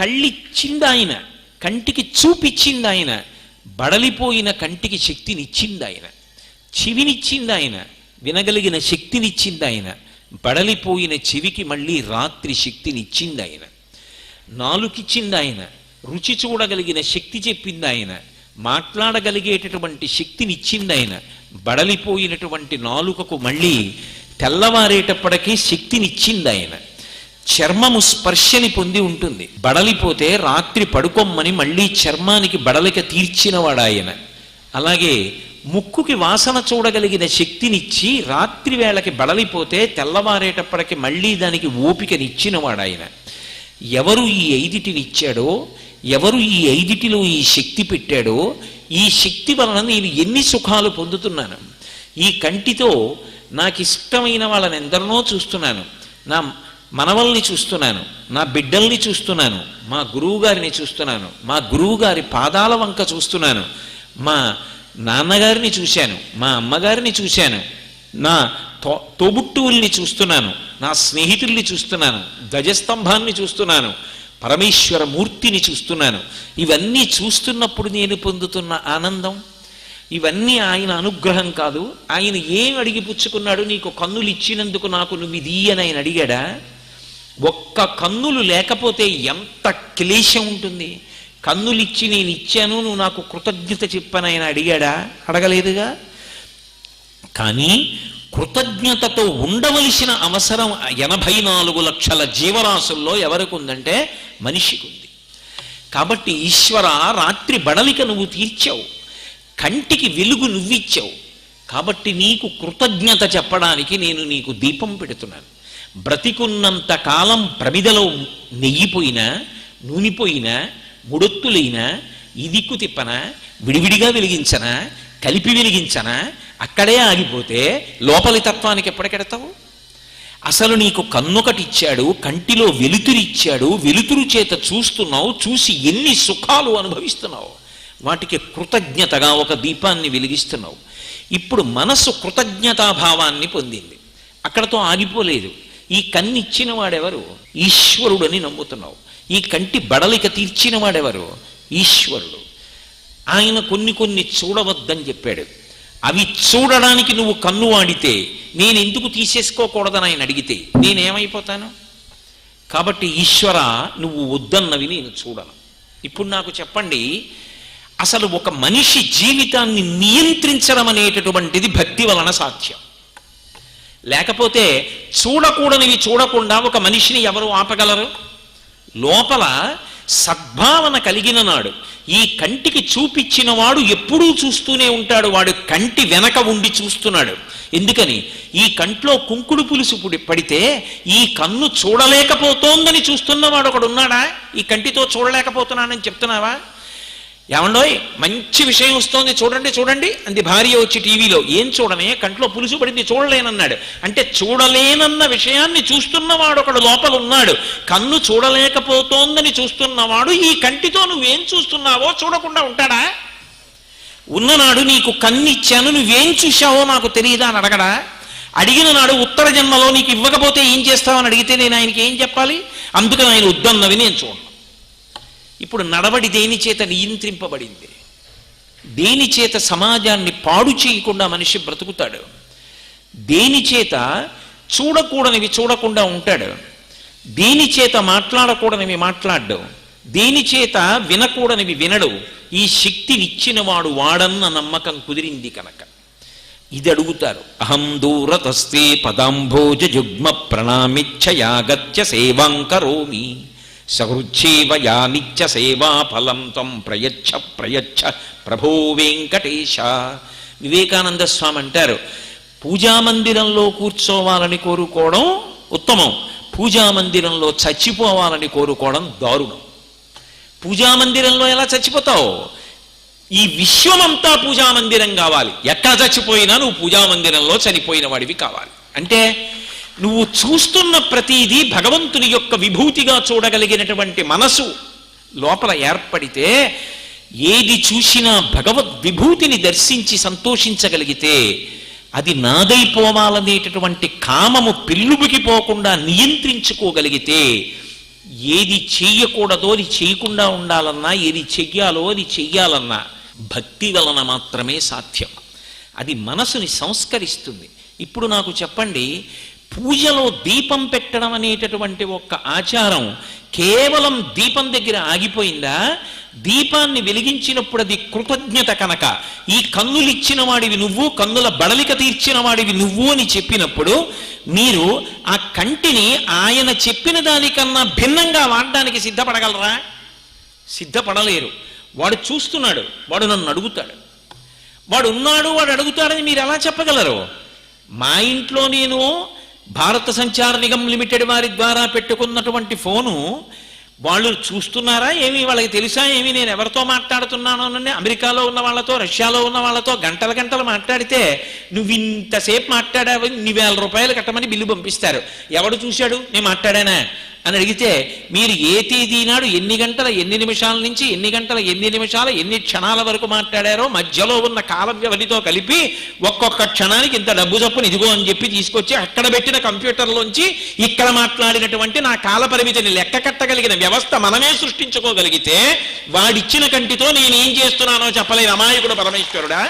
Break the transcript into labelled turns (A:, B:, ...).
A: కళ్ళిచ్చింది ఆయన కంటికి చూపిచ్చింది ఆయన బడలిపోయిన కంటికి శక్తినిచ్చింది ఆయన చెవినిచ్చింది ఆయన వినగలిగిన శక్తినిచ్చింది ఆయన బడలిపోయిన చెవికి మళ్ళీ రాత్రి శక్తినిచ్చింది ఆయన నాలుకిచ్చింది ఆయన రుచి చూడగలిగిన శక్తి చెప్పింది ఆయన మాట్లాడగలిగేటటువంటి శక్తినిచ్చింది ఆయన బడలిపోయినటువంటి నాలుకకు మళ్ళీ తెల్లవారేటప్పటికీ శక్తినిచ్చింది ఆయన చర్మము స్పర్శని పొంది ఉంటుంది. బడలిపోతే రాత్రి పడుకోమ్మని మళ్ళీ చర్మానికి బడలిక తీర్చినవాడు ఆయన అలాగే ముక్కుకి వాసన చూడగలిగిన శక్తినిచ్చి రాత్రి వేళకి బడలిపోతే తెల్లవారేటప్పటికి మళ్ళీ దానికి ఓపికనిచ్చినవాడు ఆయన ఎవరు ఈ ఐదిటినిచ్చాడో ఎవరు ఈ ఐదిటిలో ఈ శక్తి పెట్టాడో ఈ శక్తి వలన నేను ఎన్ని సుఖాలు పొందుతున్నాను. ఈ కంటితో నాకు ఇష్టమైన వాళ్ళని ఎందరినో చూస్తున్నాను. నా మనవల్ని చూస్తున్నాను నా బిడ్డల్ని చూస్తున్నాను మా గురువుగారిని చూస్తున్నాను మా గురువుగారి పాదాల వంక చూస్తున్నాను మా నాన్నగారిని చూశాను మా అమ్మగారిని చూశాను నా తో తోబుట్టువుల్ని చూస్తున్నాను నా స్నేహితుల్ని చూస్తున్నాను ధ్వజస్తంభాన్ని చూస్తున్నాను పరమేశ్వర మూర్తిని చూస్తున్నాను. ఇవన్నీ చూస్తున్నప్పుడు నేను పొందుతున్న ఆనందం? ఇవన్నీ ఆయన అనుగ్రహం కాదు. ఆయన ఏం అడిగి పుచ్చుకున్నాడు? నీకు కన్నులు ఇచ్చినందుకు నాకు నువ్వు ఇది అని ఆయన అడిగాడా? ఒక్క కన్నులు లేకపోతే ఎంత క్లేశం ఉంటుంది? కన్నులిచ్చి నేను ఇచ్చాను నువ్వు నాకు కృతజ్ఞత చెప్పనైనా ఆయన అడిగాడా? అడగలేదుగా? కానీ కృతజ్ఞతతో ఉండవలసిన అవసరం ఎనభై నాలుగు లక్షల జీవరాశుల్లో ఎవరికి ఉందంటే మనిషికి ఉంది. కాబట్టి ఈశ్వర రాత్రి బడలిక నువ్వు తీర్చావు. కంటికి వెలుగు నువ్విచ్చావు. కాబట్టి నీకు కృతజ్ఞత చెప్పడానికి నేను నీకు దీపం పెడుతున్నాను. బ్రతికున్నంత కాలం ప్రమిదలో నెయ్యిపోయినా నూనెపోయినా ముడొత్తులైనా ఇదిక్కు తిప్పన విడివిడిగా వెలిగించనా కలిపి వెలిగించనా అక్కడే ఆగిపోతే లోపలి తత్వానికి ఎప్పటికెడతావు అసలు నీకు కన్నుకటిచ్చాడు కంటిలో వెలుతురిచ్చాడు వెలుతురు చేత చూస్తున్నావు చూసి ఎన్ని సుఖాలు అనుభవిస్తున్నావు? వాటికి కృతజ్ఞతగా ఒక దీపాన్ని వెలిగిస్తున్నావు. ఇప్పుడు మనస్సు కృతజ్ఞతాభావాన్ని పొందింది. అక్కడతో ఆగిపోలేదు. ఈ కన్నిచ్చిన వాడెవరు ఈశ్వరుడని నమ్ముతున్నావు. ఈ కంటి బడలిక తీర్చిన వాడెవరు ఈశ్వరుడు. ఆయన కొన్ని కొన్ని చూడవద్దని చెప్పాడు. అవి చూడడానికి నువ్వు కన్ను వాడితే నేను ఎందుకు తీసేసుకోకూడదని ఆయన అడిగితే నేనేమైపోతాను? కాబట్టి ఈశ్వర నువ్వు వద్దన్నవి నేను చూడను. ఇప్పుడు నాకు చెప్పండి అసలు ఒక మనిషి జీవితాన్ని నియంత్రించడం అనేటటువంటిది భక్తి వలన సాధ్యం. లేకపోతే చూడకూడనివి చూడకుండా ఒక మనిషిని ఎవరు ఆపగలరు? లోపల సద్భావన కలిగిన నాడు ఈ కంటికి చూపించిన వాడు ఎప్పుడూ చూస్తూనే ఉంటాడు వాడు కంటి వెనక ఉండి చూస్తున్నాడు. ఎందుకని? ఈ కంట్లో కుంకుడు పులుసు పడితే ఈ కన్ను చూడలేకపోతోందని చూస్తున్నవాడు ఒకడున్నాడా? ఈ కంటితో చూడలేకపోతున్నానని చెప్తున్నావా? ఏమండోయ్ మంచి విషయం వస్తోంది చూడండి చూడండి అంది భార్య వచ్చి టీవీలో. ఏం చూడనే కంట్లో పులుసు పడింది చూడలేనన్నాడు. అంటే చూడలేనన్న విషయాన్ని చూస్తున్నవాడు ఒకడు లోపల ఉన్నాడు కన్ను చూడలేకపోతోందని చూస్తున్నవాడు ఈ కంటితో నువ్వేం చూస్తున్నావో చూడకుండా ఉంటాడా? ఉన్ననాడు నీకు కన్నిచ్చాను నువ్వేం చూశావో నాకు తెలియదా అని అడగడా? అడిగిన నాడు ఉత్తర జన్మలో నీకు ఇవ్వకపోతే ఏం చేస్తావని అడిగితే నేను ఆయనకి ఏం చెప్పాలి? అందుకని ఆయన వద్దన్నవి నేను చూడను. ఇప్పుడు నడవడి దేని చేత నియంత్రింపబడింది? దేని చేత సమాజాన్ని పాడు చేయకుండా మనిషి బ్రతుకుతాడు? దేని చేత చూడకూడనివి చూడకుండా ఉంటాడు? దేని చేత మాట్లాడకూడనివి మాట్లాడ్డు దేని చేత వినకూడనివి వినడు? ఈ శక్తినిచ్చిన వాడు వాడన్న నమ్మకం కుదిరింది కనుక. ఇది అడుగుతారు. అహం దూరతస్తే పదాంభోజ జుగ్మ ప్రణామిచ్చయాగత్య సేవాం కరోమి. సహృచ్ఛేవ యా నిత్య సేవా తం ప్రయచ్ఛ ప్రయచ్ఛ ప్రభో వెంకటేశ. వివేకానంద స్వామి అంటారు పూజామందిరంలో కూర్చోవాలని కోరుకోవడం ఉత్తమం. పూజామందిరంలో చచ్చిపోవాలని కోరుకోవడం దారుణం. పూజామందిరంలో ఎలా చచ్చిపోతావు? ఈ విశ్వమంతా పూజామందిరం కావాలి. ఎక్కడ చచ్చిపోయినా నువ్వు పూజామందిరంలో చనిపోయిన వాడివి కావాలి. అంటే నువ్వు చూస్తున్న ప్రతిదీ భగవంతుని యొక్క విభూతిగా చూడగలిగినటువంటి మనసు లోపల ఏర్పడితే ఏది చూసినా భగవద్ విభూతిని దర్శించి సంతోషించగలిగితే అది నాదైపోవాలనేటటువంటి కామము పిల్లుబుకి పోకుండా నియంత్రించుకోగలిగితే ఏది చెయ్యకూడదో అది చేయకుండా ఉండాలన్నా ఏది చెయ్యాలో అది చెయ్యాలన్నా భక్తి వలన మాత్రమే సాధ్యం. అది మనసుని సంస్కరిస్తుంది. ఇప్పుడు నాకు చెప్పండి పూజలో దీపం పెట్టడం అనేటటువంటి ఒక్క ఆచారం కేవలం దీపం దగ్గర ఆగిపోయిందా? దీపాన్ని వెలిగించినప్పుడు అది కృతజ్ఞత కనుక. ఈ కన్నులు ఇచ్చిన వాడివి నువ్వు కన్నుల బడలిక తీర్చిన వాడివి నువ్వు అని చెప్పినప్పుడు మీరు ఆ కంటిని ఆయన చెప్పిన దానికన్నా భిన్నంగా వాడడానికి సిద్ధపడగలరా? సిద్ధపడలేరు. వాడు చూస్తున్నాడు వాడు నన్ను అడుగుతాడు. వాడు ఉన్నాడు వాడు అడుగుతాడని మీరు ఎలా చెప్పగలరు? మా ఇంట్లో నేను భారత సంచార నిగమ్ లిమిటెడ్ వారి ద్వారా పెట్టుకున్నటువంటి ఫోను వాళ్ళు చూస్తున్నారా? ఏమి వాళ్ళకి తెలుసా? ఏమి నేను ఎవరితో మాట్లాడుతున్నాను అని అమెరికాలో ఉన్న వాళ్ళతో రష్యాలో ఉన్న వాళ్ళతో గంటల గంటలు మాట్లాడితే నువ్వు ఇంతసేపు మాట్లాడావు ఇన్ని వేల రూపాయలు కట్టమని బిల్లు పంపిస్తారు. ఎవడు చూశాడు? నేను మాట్లాడానా? అని అడిగితే మీరు ఏ తేదీ నాడు ఎన్ని గంటల ఎన్ని నిమిషాల నుంచి ఎన్ని గంటల ఎన్ని నిమిషాల ఎన్ని క్షణాల వరకు మాట్లాడారో మధ్యలో ఉన్న కాల వ్యవధితో కలిపి ఒక్కొక్క క్షణానికి ఇంత డబ్బు చప్పుని ఇదిగో అని చెప్పి తీసుకొచ్చి అక్కడ పెట్టిన కంప్యూటర్లోంచి ఇక్కడ మాట్లాడినటువంటి నా కాల పరిమితిని లెక్క కట్టగలిగిన వ్యవస్థ మనమే సృష్టించుకోగలిగితే వాడిచ్చిన కంటితో నేను ఏం చేస్తున్నానో చెప్పలేదు అమాయకుడు పరమేశ్వరుడా?